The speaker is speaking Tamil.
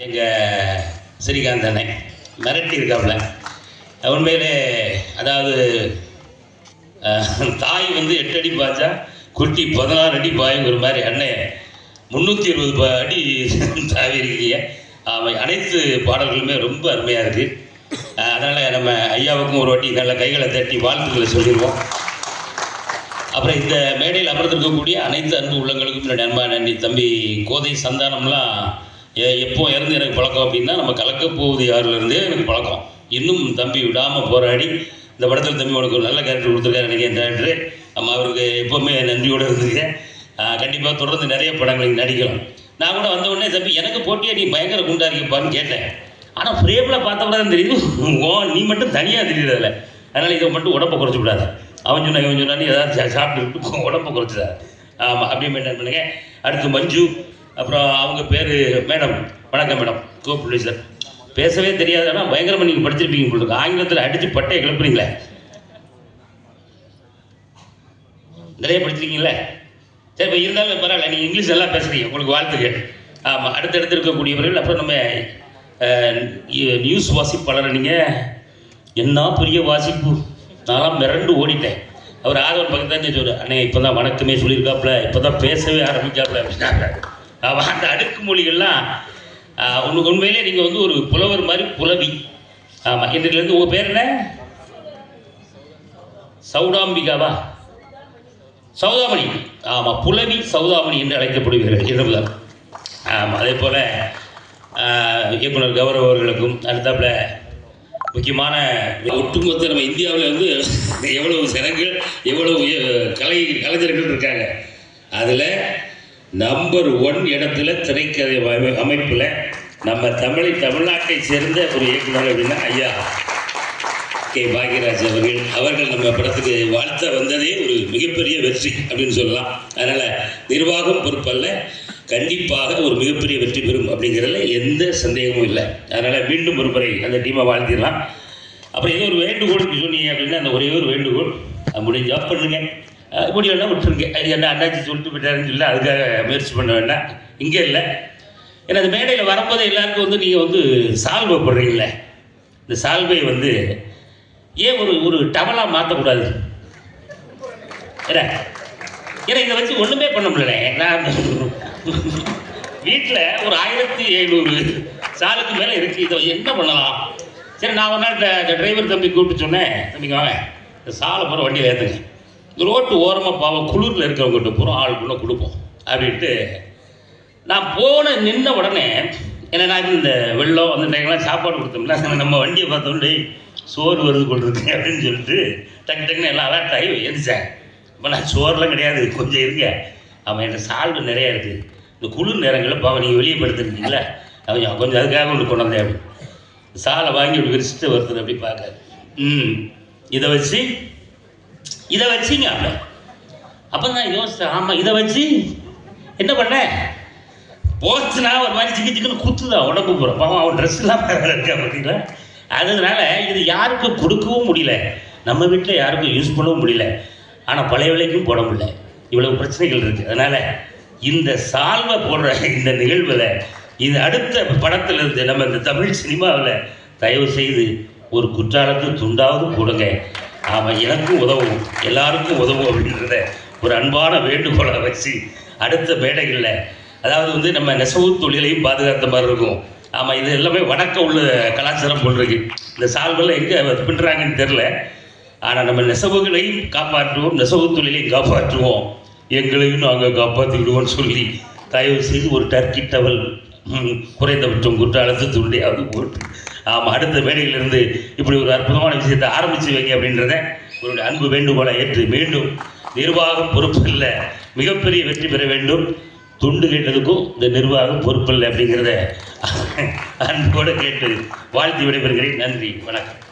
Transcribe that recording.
எங்கள் ஸ்ரீகாந்த் அண்ணன் மிரட்டி இருக்காப்புல உண்மையிலே அதாவது தாய் வந்து எட்டு அடி பாய்ச்சா குட்டி பதினாறு அடி பாயுங்கிற மாதிரி அண்ணன் முந்நூற்றி இருபது அடி தாவி இருக்கீங்க அவை அனைத்து பாடல்களுமே ரொம்ப அருமையாக இருக்குது அதனால் நம்ம ஐயாவுக்கும் ஒரு வாட்டி நல்ல கைகளை தட்டி வாழ்த்துக்களை சொல்லிடுவோம் அப்புறம் இந்த மேடையில் அமர்ந்திருக்கக்கூடிய அனைத்து அன்பு உள்ளங்களுக்கும் என்னுடைய அன்பா நன்றி தம்பி கோதை சந்தானம்லாம் ஏ எப்போ இறந்து எனக்கு பழக்கம் அப்படின்னா நம்ம கலக்க போவது யாருலேருந்தே எனக்கு பழக்கம். இன்னும் தம்பி விடாமல் போராடி இந்த படத்தில் தம்பி உனக்கு ஒரு நல்ல கேரக்டர் கொடுத்துருக்காரு நினைக்கிறேன் டேரக்டர் நம்ம அவருக்கு எப்போவுமே நன்றியோடு இருந்திருக்கேன் கண்டிப்பாக தொடர்ந்து நிறைய படங்களுக்கு நடிக்கலாம். நான் கூட வந்த உடனே தம்பி எனக்கு போட்டியாக நீ பயங்கர குண்டா இருக்கிப்பான்னு கேட்டேன். ஆனால் ஃப்ரேமில் பார்த்த தான் தெரியுது ஓ நீ மட்டும் தனியாக தெரியுது அதில். அதனால் இதை மட்டும் உடம்பை குறைச்சி விடாத. அவன் சொன்னா இவன் சொன்னான்னு ஏதாவது சாப்பிட்டு சாப்பிட்டுட்டு உடம்பை குறைச்சிடாத. ஆமாம் அப்படியே மெயின்டைன் பண்ணுங்க. அடுத்து மஞ்சு. அப்புறம் அவங்க பேர் மேடம். வணக்கம் மேடம். கோபுள்ளி சார் பேசவே தெரியாதுன்னா பயங்கரமாக நீங்கள் படிச்சிருப்பீங்க உங்களுக்கு ஆங்கிலத்தில் அடித்து பட்டையை கிளப்புறீங்களே. நிறைய படிச்சிருக்கீங்களே? சரி இப்போ இருந்தாலும் பரவாயில்ல. நீங்கள் இங்கிலீஷ் நல்லா பேசுகிறீங்க உங்களுக்கு வாழ்த்துக்கள். ஆமாம் அடுத்தடுத்து இருக்கக்கூடியவர்கள் அப்புறம் நம்ம நியூஸ் வாசிப்பாளர் நீங்கள் என்ன பெரிய வாசிப்பு. நான்லாம் மிரண்டு ஓடிட்டேன். அவர் ஆதவன் பக்கத்தான் சொல்லுவார் அண்ணே இப்போ தான் வணக்கமே சொல்லியிருக்காப்புல இப்போ தான் பேசவே ஆரம்பிக்காப்புல அப்படின்னாங்க அந்த அடுக்கு மொழிகள்லாம் உனக்கு உண்மையிலே நீங்கள் வந்து ஒரு புலவர் மாதிரி புலவி. ஆமாம் இன்றைலேருந்து உங்கள் பேர் என்ன? சௌடாம்பிகாவா சௌதாமணி. ஆமாம் புலவி சௌதாமணி என்று அழைக்கப்படுவீர்கள் இரவுதான் ஆமாம் அதே போல் இயக்குனர் கௌரவ அவர்களுக்கும் அடுத்தாப்புல முக்கியமான ஒட்டுமொத்த நம்ம இந்தியாவில் வந்து எவ்வளவு ஜனங்கள் எவ்வளவு கலை கலைஞர்கள் இருக்காங்க. அதில் நம்பர் ஒன் இடத்துல திரைக்கதை அமை- அமைப்பில் நம்ம தமிழை தமிழ்நாட்டை சேர்ந்த ஒரு இயக்குனர் அப்படின்னா ஐயா. கே. பாக்யராஜ் அவர்கள். அவர்கள் நம்ம படத்துக்கு வாழ்த்த வந்ததே ஒரு மிகப்பெரிய வெற்றி அப்படின்னு சொல்லலாம். அதனால் நிர்வாகம் பொறுப்பல்ல. கண்டிப்பாக ஒரு மிகப்பெரிய வெற்றி பெறும் அப்படிங்கிறதுல எந்த சந்தேகமும் இல்லை. அதனால் மீண்டும் ஒரு முறை அந்த டீமை வாழ்த்திடலாம். அப்புறம் ஏதோ ஒரு வேண்டுகோள் சொன்னீங்க அப்படின்னா அந்த ஒரே ஒரு வேண்டுகோள் அது பண்ணுங்கள் பண்ணுங்க விட்டுருங்க. அது என்ன அண்ணாச்சி சொல்லிட்டு விட்டாருன்னு சொல்லி அதுக்காக முயற்சி பண்ண வேண்டாம். இங்கே இல்லை. ஏன்னா அந்த மேடையில் வரும்போது எல்லாருக்கும் வந்து நீங்கள் வந்து சால்வை போடுறீங்கள இந்த சால்வை வந்து ஏன் ஒரு ஒரு டவலாக மாற்றக்கூடாது ஏன்னா ஏன்னா இதை வச்சு ஒன்றுமே பண்ண முடியல நான் வீட்டில் ஒரு ஆயிரத்தி எழுநூறு சாலுக்கு மேலே இருக்குது இதை என்ன பண்ணலாம்? சரி நான் ஒரு நாள் இந்த இந்த டிரைவர் தம்பி கூப்பிட்டு சொன்னேன். தம்பிங்க வாங்க. இந்த சாலை போகிற வண்டியில் ஏற்றுங்க இந்த ரோட்டு ஓரமாக பாவம் குளிரில் இருக்கிறவங்ககிட்ட போகிறோம் ஆளுக்குள்ளே கொடுப்போம். அப்படின்ட்டு நான் போன நின்ன உடனே என்ன நான் இந்த வெள்ளம் அந்த டைம்லாம் சாப்பாடு கொடுத்தோம்ல நம்ம வண்டியை பார்த்தோன்னே சோறு வருது கொண்டிருக்கு அப்படின்னு சொல்லிட்டு டக்கு டக்குன்னு எல்லாம் அலர்ட் ஆகி எரிச்சேன் இப்போ நான் சோறுலாம் கிடையாது கொஞ்சம் இருங்க. அவன் என்கிட்ட சால்வு நிறையா இருக்குது இந்த குளிர் நேரங்களில் பாவம் நீங்கள் வெளியே படுத்துருக்கீங்களா? அவன் கொஞ்சம் அதுக்காக ஒன்று கொண்டு வந்தேன் அப்படி சாலை வாங்கி இப்படி விரிச்சிட்டு வருது அப்படி பார்க்க ம் இதை வச்சு இதை வச்சிங்க. அப்போ அப்போ தான் யோசித்தேன் ஆமாம் இதை வச்சு என்ன பண்ணேன் போச்சுனா ஒரு மாதிரி சிக்கி சிக்கன்னு குத்துதான் உடம்பு பூரா. பாவம் அவன் ட்ரெஸ் இல்லாமல் இருக்கா பார்த்தீங்களா அதனால இது யாருக்கும் கொடுக்கவும் முடியல. நம்ம வீட்டில் யாருக்கும் யூஸ் பண்ணவும் முடியல. ஆனால் பழைய விலைக்கும் போட முடியல. இவ்வளவு பிரச்சனைகள் இருக்குது அதனால் இந்த சால்வை போடுற இந்த நிகழ்வில் இது அடுத்த படத்தில் இருந்து நம்ம இந்த தமிழ் சினிமாவில் தயவு செய்து ஒரு குற்றாலத்து துண்டாவது போடுங்க. ஆமாம் எனக்கும் உதவும். எல்லாருக்கும் உதவும் அப்படின்றத ஒரு அன்பான வேண்டுகோளை வச்சு அடுத்த மேடைகளில் அதாவது வந்து நம்ம நெசவு தொழிலையும் பாதுகாத்த மாதிரி இருக்கும். ஆமாம் இது எல்லாமே வணக்க உள்ள கலாச்சாரம் போல் இந்த சால்வெல்லாம் எங்கே பின்னுறாங்கன்னு தெரில ஆனால் நம்ம நெசவுகளையும் காப்பாற்றுவோம் நெசவு தொழிலையும் காப்பாற்றுவோம். எங்களையும் நாங்கள் காப்பாற்றி விடுவோம்னு சொல்லி தயவு செய்து ஒரு டர்க்கி டவல் குறைந்தபட்சம் குற்றாலத்து துண்டையாவது போட்டு ஆமாம் அடுத்த மேடையிலிருந்து இப்படி ஒரு அற்புதமான விஷயத்தை ஆரம்பித்து வைங்க அப்படின்றத உங்களுடைய அன்பு வேண்டுகோளை ஏற்று மீண்டும் நிர்வாகம் பொறுப்பில்ல மிகப்பெரிய வெற்றி பெற வேண்டும். துண்டு கேட்டதுக்கும் இந்த நிர்வாகம் பொறுப்பில்லை அப்படிங்கிறத அன்போடு கேட்டு வாழ்த்தி விடைபெறுகிறேன். நன்றி வணக்கம்.